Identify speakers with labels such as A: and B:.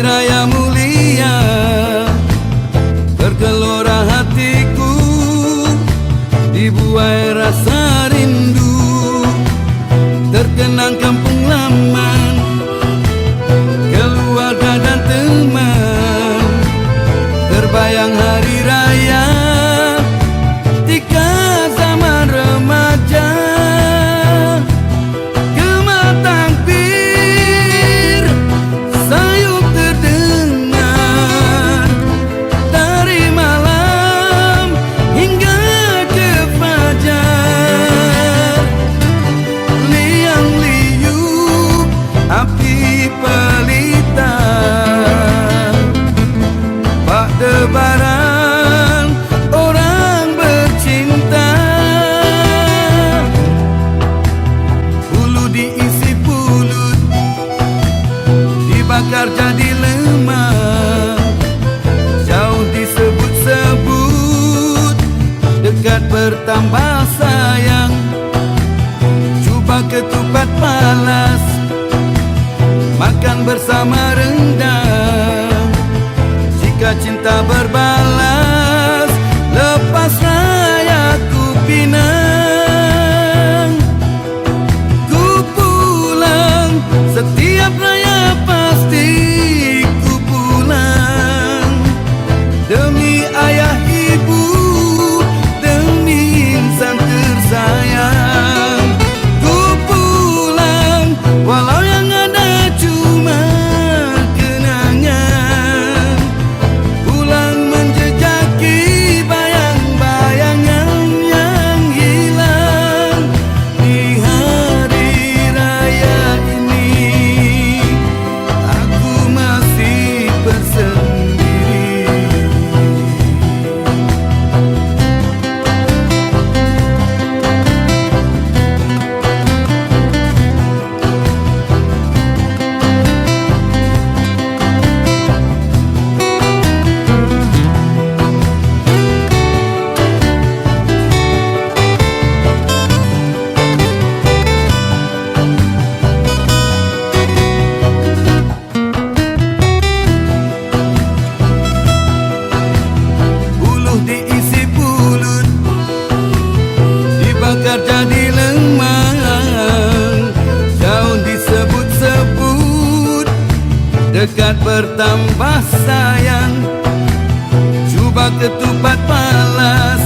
A: raya mulia Bergelora hatiku Dibuai rasa rindu. Terkenang kampung laman Keluarga dan teman Terbayang dilema Jauh disebut-sebut Dekat bertambah sayang. Cuba ketupat balas Makan bersama rendang. Jika cinta berbalas arrivo dekat bertambah sayang. Cuba ketupat balas